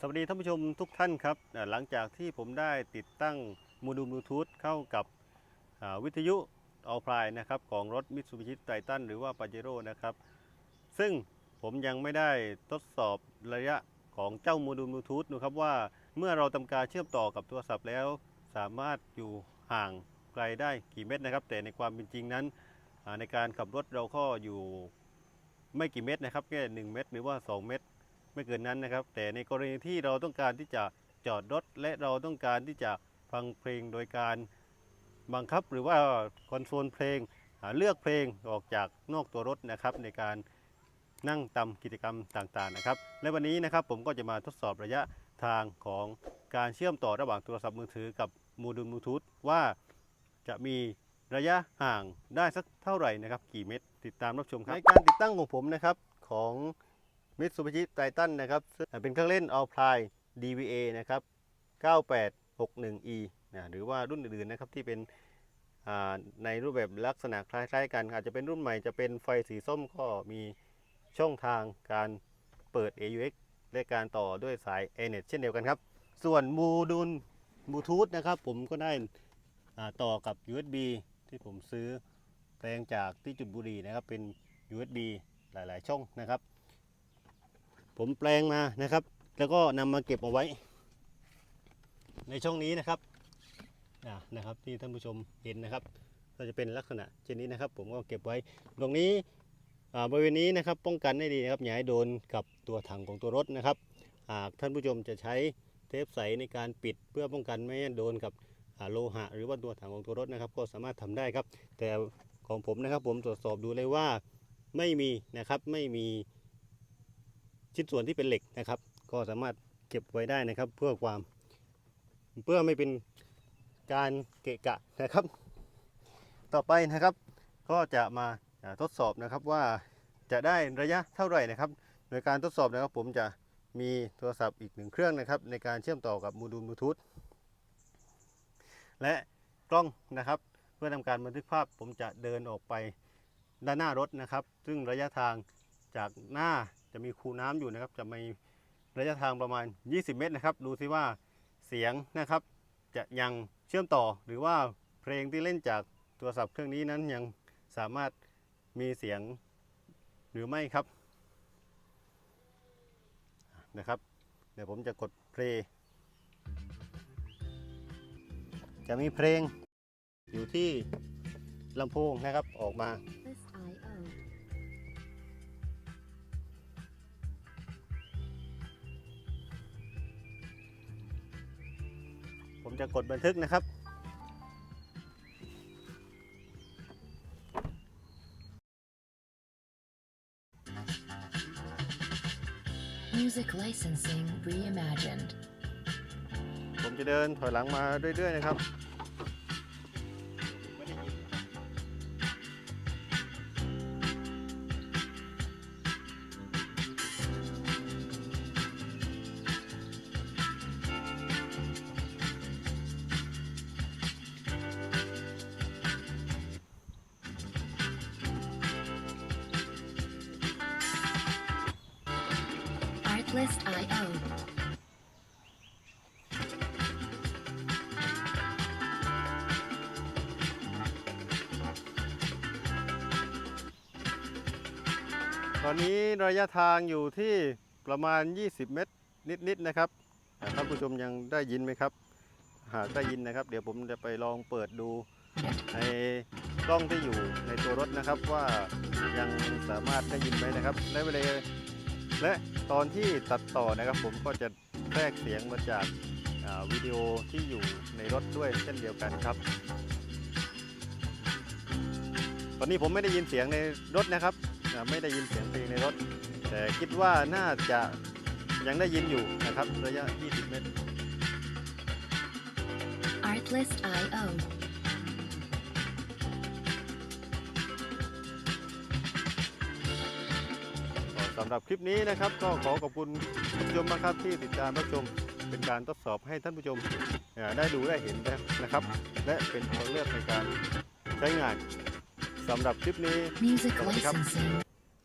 สวัสดีท่านผู้ชมทุกท่านครับ หลังจากที่ผมได้ติดตั้งโมดูลบลูทูธเข้ากับวิทยุเอาพลายนะครับของรถ Mitsubishi Titan หรือว่า Pajero นะครับ ซึ่งผมยังไม่ได้ทดสอบระยะของเจ้าโมดูลบลูทูธนะครับว่าเมื่อเราทำการเชื่อมต่อกับโทรศัพท์แล้ว สามารถอยู่ห่างไกลได้กี่เมตรนะครับ แต่ในความเป็นจริงนั้น ในการขับรถเราก็อยู่ไม่กี่เมตรนะครับแค่1เมตรหรือว่า 2 เมตร ไม่เกินนั้นนะครับ แต่ในกรณีที่เราต้องการที่จะจอดรถ และเราต้องการที่จะฟังเพลงโดยการบังคับหรือว่าคอนโทรลเพลงเลือกเพลงออกจากนอกตัวรถนะครับ ในการนั่งทำกิจกรรมต่างๆนะครับ และวันนี้นะครับผมก็จะมาทดสอบระยะทางของการเชื่อมต่อระหว่างโทรศัพท์มือถือกับโมดูลบลูทูธว่าจะมีระยะห่างได้สักเท่าไหร่นะครับ กี่เมตร ติดตามรับชมครับในการติดตั้งของผมนะครับของ มิตซูบิชิไททันนะครับเป็นเครื่องเล่น Alpine DVA นะครับ 9861E นะหรือว่ารุ่นอื่นๆนะครับที่เป็นในรูปแบบลักษณะคล้าย ๆ กัน อาจจะเป็นรุ่นใหม่จะเป็นไฟสีส้มก็มีช่องทางการเปิด AUX และการต่อด้วยสาย ANET เช่นเดียวกันครับ ส่วนมูดูลบลูทูธนะครับผมก็ได้ต่อกับ USB ที่ผมซื้อแปลงจากที่จุดบุรีนะครับเป็น USB หลาย ๆ ช่องนะครับ ผมแปลงมานะครับ แล้วก็นำมาเก็บเอาไว้ ในช่องนี้นะครับนะครับที่ท่านผู้ชมเห็นนะครับ ก็จะเป็นลักษณะเช่นนี้นะครับ ผมก็เก็บไว้ ตรงนี้บริเวณนี้นะครับป้องกันให้ดีนะครับอย่าให้โดนกับตัวถังของตัวรถนะครับหากท่านผู้ชมจะใช้เทปใสในการปิดเพื่อป้องกันไม่ให้โดนกับโลหะ หรือว่าตัวถังของตัวรถนะครับ ก็สามารถทำได้ครับ แต่ของผมนะครับผมตรวจสอบดูเลยว่าไม่มีนะครับไม่มี ชิ้นส่วนที่เป็นเหล็กนะครับ ก็สามารถเก็บไว้ได้นะครับ เพื่อความเพื่อไม่เป็นการเกะกะนะครับ ต่อไปนะครับ ก็จะมาทดสอบนะครับว่าจะได้ระยะเท่าไหร่นะครับ โดยการทดสอบนะครับผมจะมีโทรศัพท์อีกหนึ่งเครื่องนะครับ ในการเชื่อมต่อกับโมดูลบลูทูธและกล้องนะครับ เพื่อทำการบันทึกภาพผมจะเดินออกไปด้านหน้ารถนะครับ ซึ่งระยะทางจากหน้า จะมีคูน้ำอยู่นะครับ จะมีระยะทางประมาณ 20 เมตรนะครับ ดูซิว่าเสียงนะครับ จะยังเชื่อมต่อหรือว่าเพลงที่เล่นจากโทรศัพท์เครื่องนี้นั้นยังสามารถมีเสียงหรือไม่ครับนะครับ เดี๋ยวผมจะกดเพลงจะมีเพลงอยู่ที่ลำโพงนะครับออกมา ผมจะกดบันทึกนะครับ Music licensing reimagined. ผมจะเดินถอยหลังมาเรื่อยๆนะครับ SIL ตอนนี้ระยะทางอยู่ที่ประมาณ 20 เมตรนิดๆนะครับท่านผู้ชมยังได้ยินไหมครับ หากได้ยินนะครับ เดี๋ยวผมจะไปลองเปิดดูในกล้องที่อยู่ในตัวรถนะครับว่ายังสามารถได้ยินไหมนะครับและเวลา และตอนที่ตัดต่อนะครับผมก็จะแทรกเสียงมาจากาวิดีโอที่อยู่ในรถด้วยเช่นเดียวกันครับ ตอนนี้ผมไม่ได้ยินเสียงในรถนะครับ ไม่ได้ยินเสียงเพลงในรถ แต่คิดว่าน่าจะยังได้ยินอยู่นะครับระยะ 20 เมตร Artlist ำหรับคลิปนี้นะครับ ก็ขอขอบคุณท่านผู้ชมมากครับที่ติดตามรับชมเป็นการทดสอบให้ท่านผู้ชมเอ่อได้ดูได้เห็นนะครับ และเป็นทางเลือกในการใช้งานสำหรับคลิปนี้ Music Welcome. licensing